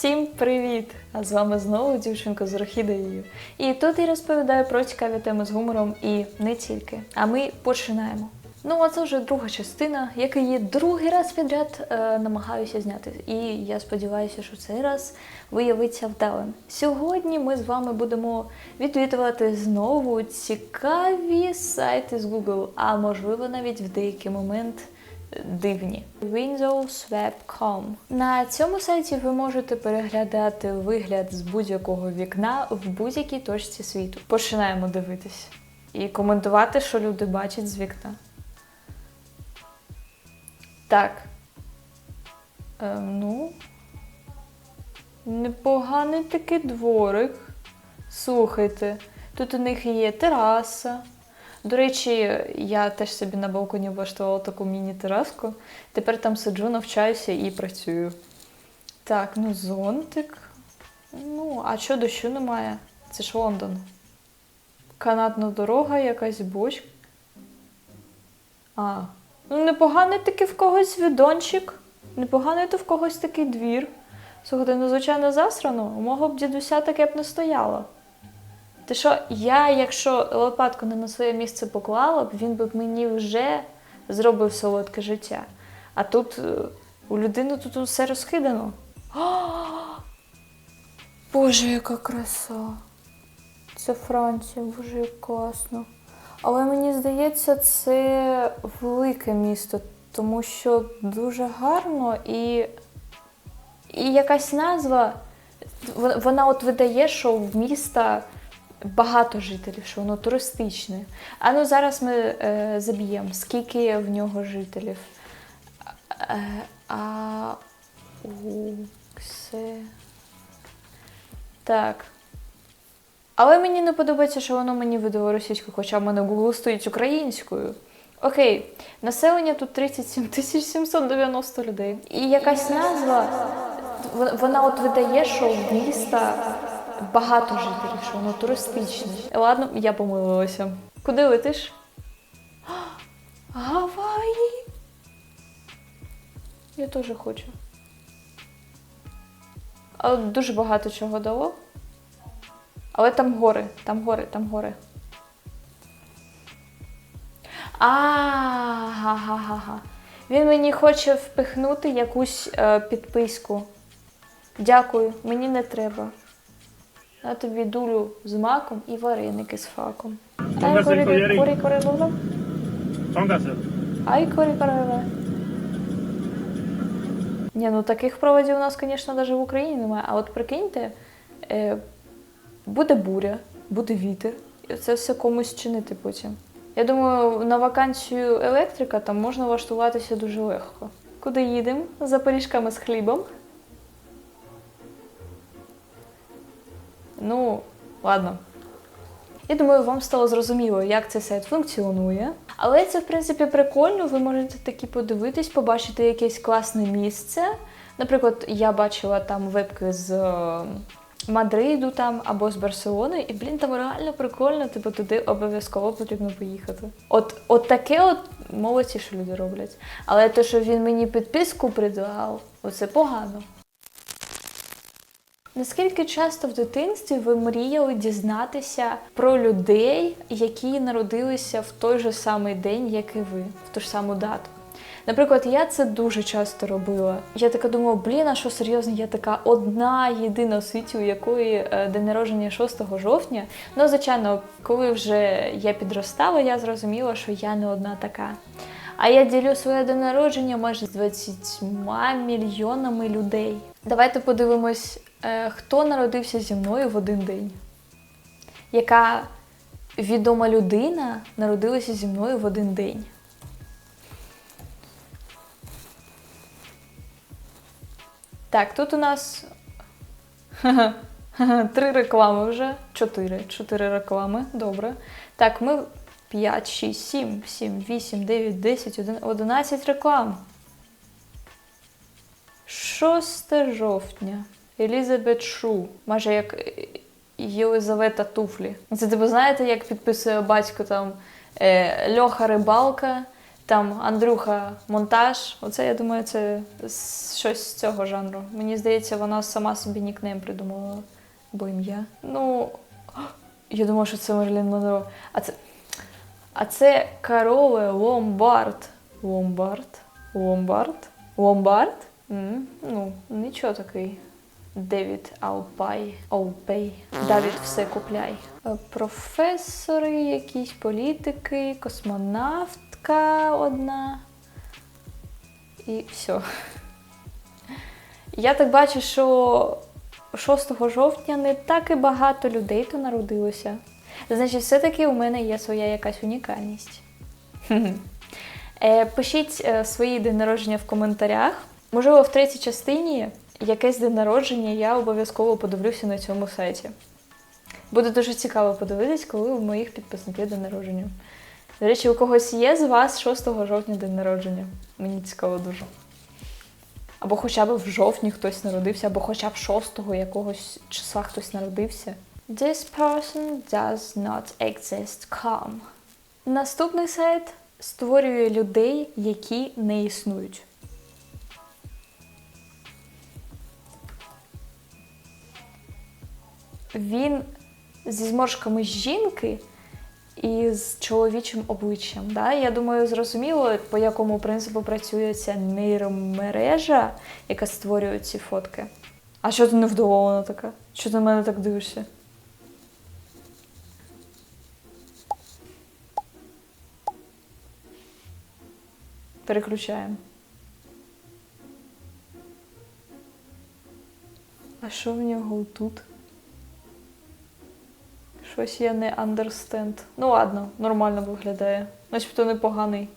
Всім привіт! А з вами знову дівчинка з орхідеєю. І тут я розповідаю про цікаві теми з гумором і не тільки. А ми починаємо. Ну, а це вже друга частина, яку я другий раз підряд е, намагаюся зняти. І я сподіваюся, що цей раз виявиться вдалим. Сьогодні ми з вами будемо відвідувати знову цікаві сайти з Google, а можливо навіть в деякий момент дивні. Windowsweb.com. На цьому сайті ви можете переглядати вигляд з будь-якого вікна в будь-якій точці світу. Починаємо дивитись і коментувати, що люди бачать з вікна. Так. Е, ну. Непоганий такий дворик. Слухайте, тут у них є тераса. До речі, я теж собі на балконі влаштувала таку міні-тераску. Тепер там сиджу, навчаюся і працюю. Так, ну зонтик. Ну, а що дощу немає? Це ж Лондон. Канатна дорога, якась бочка. А, ну непоганий такий в когось відончик. Непоганий то в когось такий двір. Слухайте, ну звичайно засрано, у мого б дідуся таке б не стояло. Ти що, я, якщо лопатку не на своє місце поклала б, він би мені вже зробив солодке життя. А тут е, у людини тут усе розхидано. Боже, яка краса! Це Франція, боже, як класно. Але мені здається, це велике місто, тому що дуже гарно і, і якась назва, вона от видає, що в міста багато жителів, що воно туристичне. А ну зараз ми е, заб'ємо, скільки в нього жителів. Е, а Уксе. Так. Але мені не подобається, що воно мені видало російською, хоча в мене Google стоїть українською. Окей, населення тут 37 тисяч 790 людей. І якась назва, вона- от видає, що в міста багато жителів, що воно туристичне. Ладно, я помилилася. Куди летиш? Гаваї. Я теж хочу. Але дуже багато чого дало. Але там гори, там гори, там гори. А, га-га-га-га. Він мені хоче впихнути якусь е, підписку. Дякую, мені не треба. На тобі дулю з маком і вареники з факом. Ай корі корі корі лоло. Ай корі корі Ні, ну таких проводів у нас, звісно, навіть в Україні немає. А от прикиньте, е, буде буря, буде вітер. І це все комусь чинити потім. Я думаю, на вакансію електрика там можна влаштуватися дуже легко. Куди їдемо? За пиріжками з хлібом. Ну, ладно. Я думаю, вам стало зрозуміло, як цей сайт функціонує. Але це, в принципі, прикольно. Ви можете такі подивитись, побачити якесь класне місце. Наприклад, я бачила там вебки з е, Мадриду там або з Барселони, і, блін, там реально прикольно, типу туди обов'язково потрібно поїхати. От, от таке от молодці, що люди роблять. Але те, що він мені підписку придавав, оце погано. Наскільки часто в дитинстві ви мріяли дізнатися про людей, які народилися в той же самий день, як і ви, в ту ж саму дату? Наприклад, я це дуже часто робила. Я така думала, блін, а що серйозно, я така одна єдина у світі, у якої е, день народження 6 жовтня. Ну, звичайно, коли вже я підростала, я зрозуміла, що я не одна така. А я ділю своє день народження майже з 20 мільйонами людей. Давайте подивимось, хто народився зі мною в один день. Яка відома людина народилася зі мною в один день. Так, тут у нас три реклами вже. Чотири. Чотири реклами. Добре. Так, ми 5, 6, 7, 7, 8, 9, 10, 11, 11 реклам. 6 жовтня. Елізабет Шу. Майже як Єлизавета Туфлі. Це типу, знаєте, як підписує батько там е, Льоха Рибалка, там Андрюха монтаж. Оце я думаю, це щось з цього жанру. Мені здається, вона сама собі нікнейм придумала. Бо ім'я. Ну, я думала, що це Мерлін Монро. А це. А це Кароле Ломбард. Ломбард? Ломбард? Ломбард? Ну, нічого такий. Девід Алпай. Алпей. Давід все купляй. Е, Професори, якісь політики, космонавтка одна. І все. Я так бачу, що 6 жовтня не так і багато людей то народилося. Значить, все-таки у мене є своя якась унікальність. Е, Пишіть е, свої день народження в коментарях. Можливо, в третій частині якесь день народження я обов'язково подивлюся на цьому сайті. Буде дуже цікаво подивитись, коли у моїх підписників день народження. До речі, у когось є з вас 6 жовтня день народження. Мені цікаво дуже. Або хоча б в жовтні хтось народився, або хоча б 6 якогось числа хтось народився. This person does not exist calm. Наступний сайт створює людей, які не існують. Він зі зморшками жінки і з чоловічим обличчям. Да? Я думаю, зрозуміло, по якому принципу працює ця нейромережа, яка створює ці фотки. А що ти невдоволена така? Що ти на мене так дивишся? Переключаємо. А що в нього тут? Щось я не understand. Ну ладно, нормально виглядає. Начебто непоганий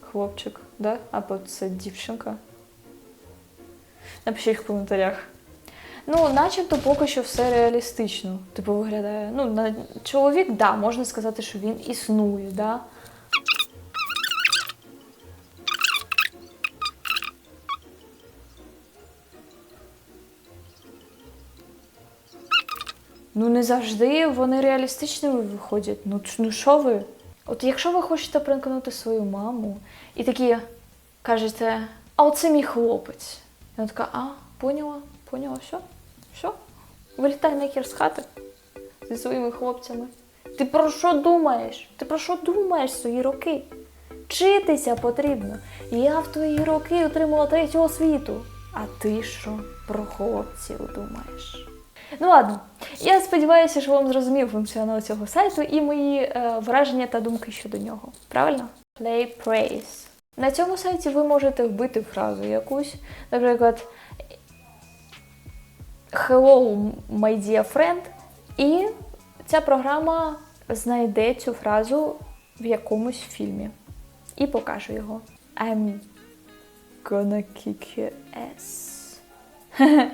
хлопчик, да? Або це дівчинка. Напишіть в коментарях. Ну, начебто поки що все реалістично. Типу виглядає. Ну, на... чоловік, да, можна сказати, що він існує, да. Ну, не завжди вони реалістичними виходять. Ну, ну що ви? От якщо ви хочете пранкнути свою маму і такі кажете, а оце мій хлопець. І вона така, а, поняла, поняла, все, все. Вилітай нахер з хати зі своїми хлопцями. Ти про що думаєш? Ти про що думаєш свої роки? Вчитися потрібно. Я в твої роки отримала третю освіту. А ти що про хлопців думаєш? Ну ладно, я сподіваюся, що вам зрозумів функціонал цього сайту і мої е, враження та думки щодо нього. Правильно? Play praise. На цьому сайті ви можете вбити фразу якусь, наприклад, Hello, my dear friend, і ця програма знайде цю фразу в якомусь фільмі і покаже його. I'm gonna kick your ass.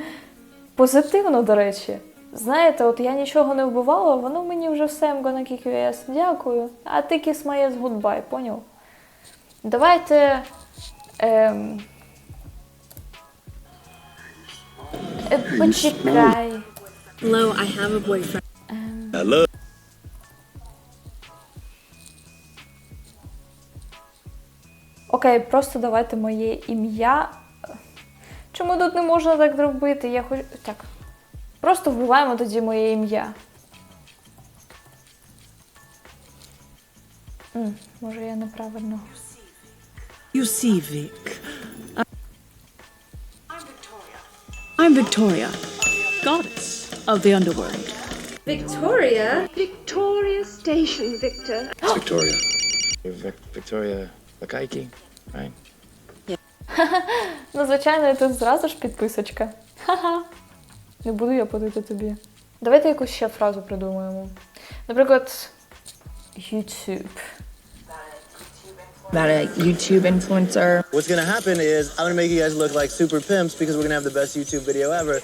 Позитивно, до речі. Знаєте, от я нічого не вбивала, воно мені вже все I'm gonna kick your ass. Дякую. А ти kiss my ass goodbye, поняв? Давайте. Ем... е, Почекай. Hello, I have a boyfriend. Hello. Окей, просто давайте моє ім'я. Чому тут не можна так зробити? Я хочу. Так. Просто вбиваємо тоді моє ім'я. М, може, я неправильно. You. I'm Victoria, goddess of the underworld. Victoria? Victoria Station, Victor. It's Victoria. Vic- Victoria Lakaiki, right? Ну, звичайно, я тут зразу ж підписочка. Ха-ха. Не буду я платити тобі. Давайте якусь ще фразу придумаємо. Наприклад, YouTube. Not a YouTube influencer. What's gonna happen is I'm gonna make you guys look like super pimps because we're gonna have the best YouTube video ever.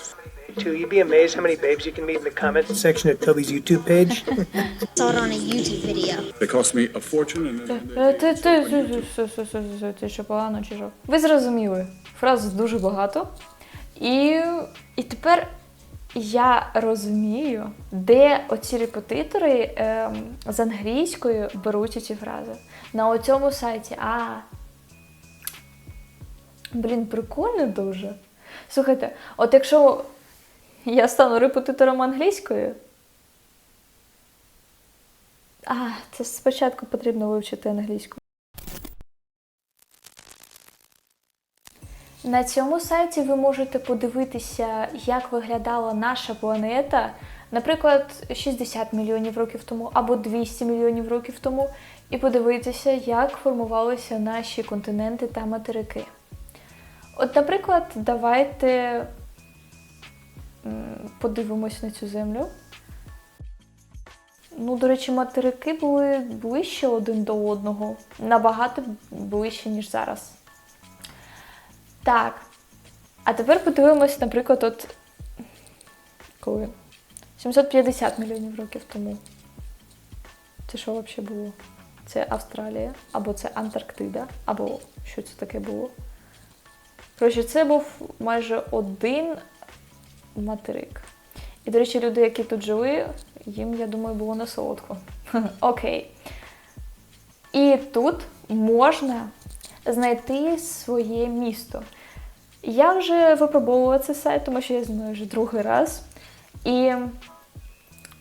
Too, you'd be amazed how many babes you can meet in the comments section of Toby's YouTube page. saw it on a YouTube video. It cost me a fortune and then Е, Ти, ти, ти, ти, ти, ти, ти, ти, ти що погано чи що? Ви зрозуміли. Фраз дуже багато. І, і тепер я розумію, де оці репетитори ем, з англійською беруть ці фрази. На оцьому сайті. А. Блін, прикольно дуже. Слухайте, от якщо я стану репетитором англійської. А, це спочатку потрібно вивчити англійську. На цьому сайті ви можете подивитися, як виглядала наша планета, наприклад, 60 мільйонів років тому або 200 мільйонів років тому, і подивитися, як формувалися наші континенти та материки. От, наприклад, давайте подивимось на цю землю. Ну, до речі, материки були ближче один до одного, набагато ближче, ніж зараз. Так. А тепер подивимось, наприклад, от коли? 750 мільйонів років тому. Це що взагалі було? Це Австралія, або це Антарктида, або що це таке було? Коротше, це був майже один материк. І, до речі, люди, які тут жили, їм, я думаю, було не солодко. Окей. І тут можна знайти своє місто. Я вже випробовувала цей сайт, тому що я знаю вже другий раз. І е,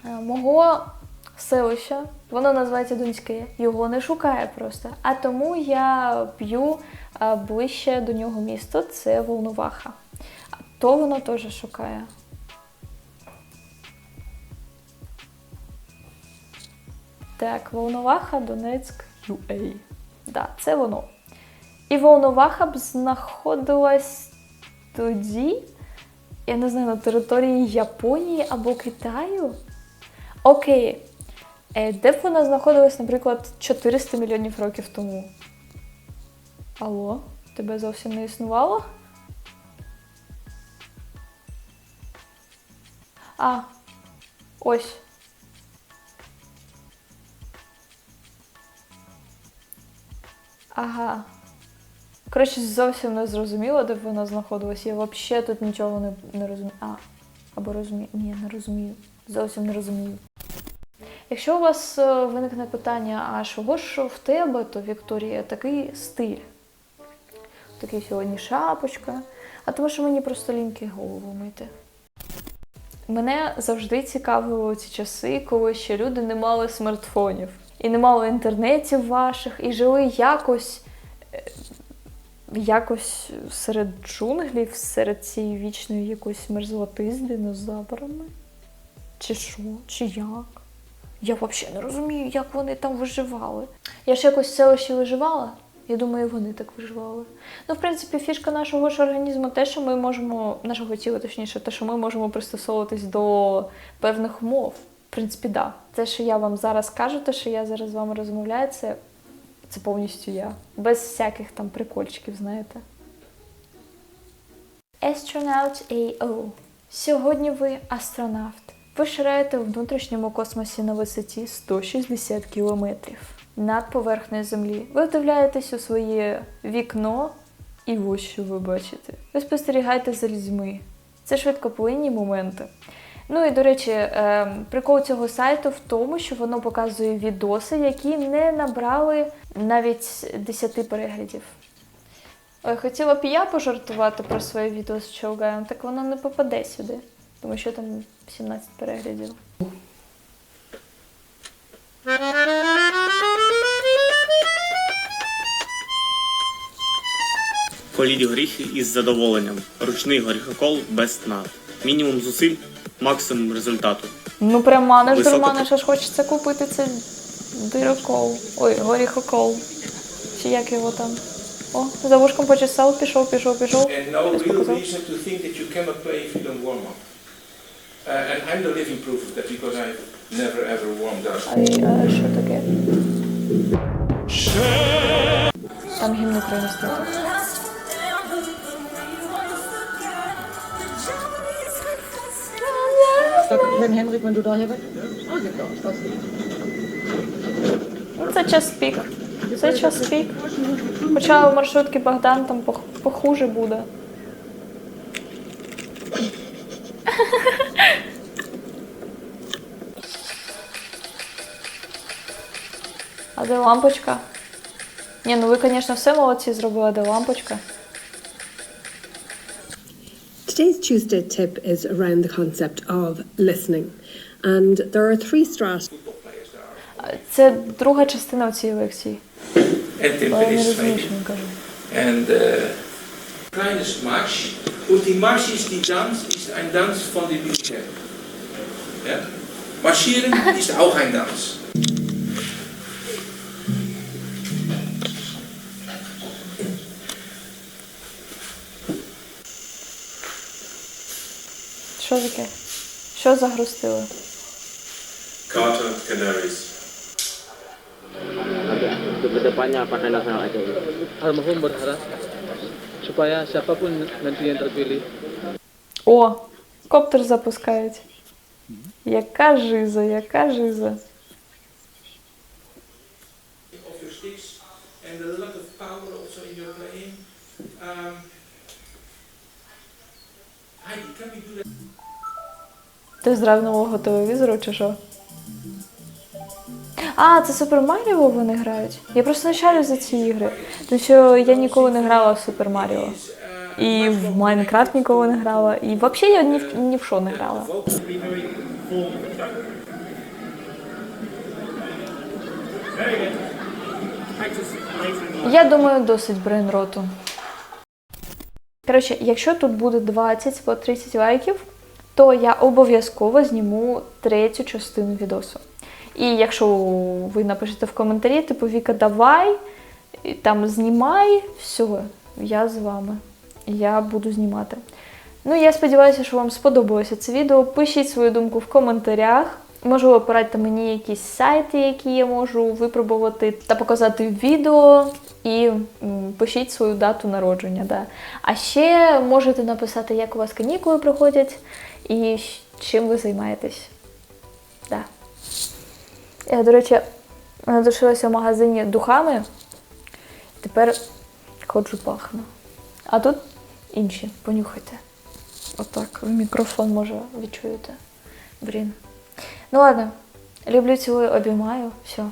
мого селища, воно називається Донське, його не шукає просто. А тому я п'ю е, ближче до нього місто, це Волноваха. То воно теж шукає. Так, Волноваха, Донецьк, UA. Да, це воно. І Волноваха б знаходилась тоді, я не знаю, на території Японії або Китаю. Окей. Е, Де б вона знаходилась, наприклад, 400 мільйонів років тому? Алло, тебе зовсім не існувало? А, ось. Ага. Коротше, зовсім не зрозуміло, де вона знаходилась. Я взагалі тут нічого не, не розумію. А, або розумію. Ні, не розумію. Зовсім не розумію. Якщо у вас е, виникне питання, а чого ж в тебе, то Вікторія, такий стиль? Такий сьогодні шапочка. А тому що мені просто ліньки голову мити. Мене завжди цікавили ці часи, коли ще люди не мали смартфонів і не мали інтернетів ваших, і жили якось, е, якось серед джунглів, серед цієї вічної якоїсь мерзлоти з динозаврами. Чи що? Чи як? Я взагалі не розумію, як вони там виживали. Я ж якось в селищі виживала. Я думаю, вони так виживали. Ну, в принципі, фішка нашого ж організму те, що ми можемо, нашого тіла, точніше, те, що ми можемо пристосовуватись до певних умов. В принципі, да. Те, що я вам зараз кажу, те, що я зараз з вами розмовляю, це, це повністю я. Без всяких там прикольчиків, знаєте. Astronaut AO. Сьогодні ви астронавт. Ви шираєте в внутрішньому космосі на висоті 160 кілометрів. Над поверхнею землі. Ви вдивляєтесь у своє вікно, і ось що ви бачите. Ви спостерігаєте за людьми. Це швидкоплинні моменти. Ну і до речі, е, прикол цього сайту в тому, що воно показує відоси, які не набрали навіть 10 переглядів. Хотіла б я пожартувати про своє відео з Чолгаєм, так воно не попаде сюди, тому що там 17 переглядів. Коліть горіхи із задоволенням. Ручний горіхокол без тна. Мінімум зусиль, максимум результату. Ну прям манеш, Високо дурманеш, аж хочеться купити цей дирокол. Ой, горіхокол. Чи як його там? О, за вушком почесав, пішов, пішов, пішов. And no Щось real показав. reason to think that you cannot play if you don't warm up. Uh, and I'm the living proof of that because I've never ever warmed up. А, і- а що таке? Там гімн України стоїть. Sag, wenn Henrik, wenn du daher Це час пік. Це час пік. Хоча у маршрутки Богдан там похуже буде. А де лампочка? Ні, ну ви, звісно, все молодці зробили, а де лампочка. Today's Tuesday tip is around the concept of listening. And there are three strategies. А, Це друга частина цієї лекції. En Tim Але я не Perez розумію, training. що він каже. En de kleine Marsch. Und die Marsch ist die Tanz, ist ein Tanz von den Militär. Ja? Marschieren ist auch ein Tanz. Що загрустили? Carter Canaries. Kedepannya Partai Nasional Aceh ini. Almarhum berharap supaya siapapun nanti yang terpilih О, коптер запускають. Яка жиза, яка жиза. Of your sticks and a lot of power also in your playing. Um, Heidi, can we do that? Ти з древнього телевізору чи що? А, це Супер Маріо вони грають. Я просто не шарю за ці ігри. Тому що я ніколи не грала в Супер Маріо. І в Майнкрафт ніколи не грала. І взагалі я ні в, ні в що не грала. Я думаю, досить брейнроту. Коротше, якщо тут буде 20 по 30 лайків, то я обов'язково зніму третю частину відосу. І якщо ви напишете в коментарі, типу Віка, давай, там знімай, все, я з вами. Я буду знімати. Ну, я сподіваюся, що вам сподобалося це відео. Пишіть свою думку в коментарях. Можливо, порадьте мені якісь сайти, які я можу випробувати та показати відео. І пишіть свою дату народження. Да. А ще можете написати, як у вас канікули проходять і чим ви займаєтесь. Да. Я, до речі, надушилася в магазині духами. Тепер ходжу пахну. А тут інші, понюхайте. Отак, в мікрофон може відчуєте. Блін. Ну ладно, люблю, цілую, обіймаю. Все.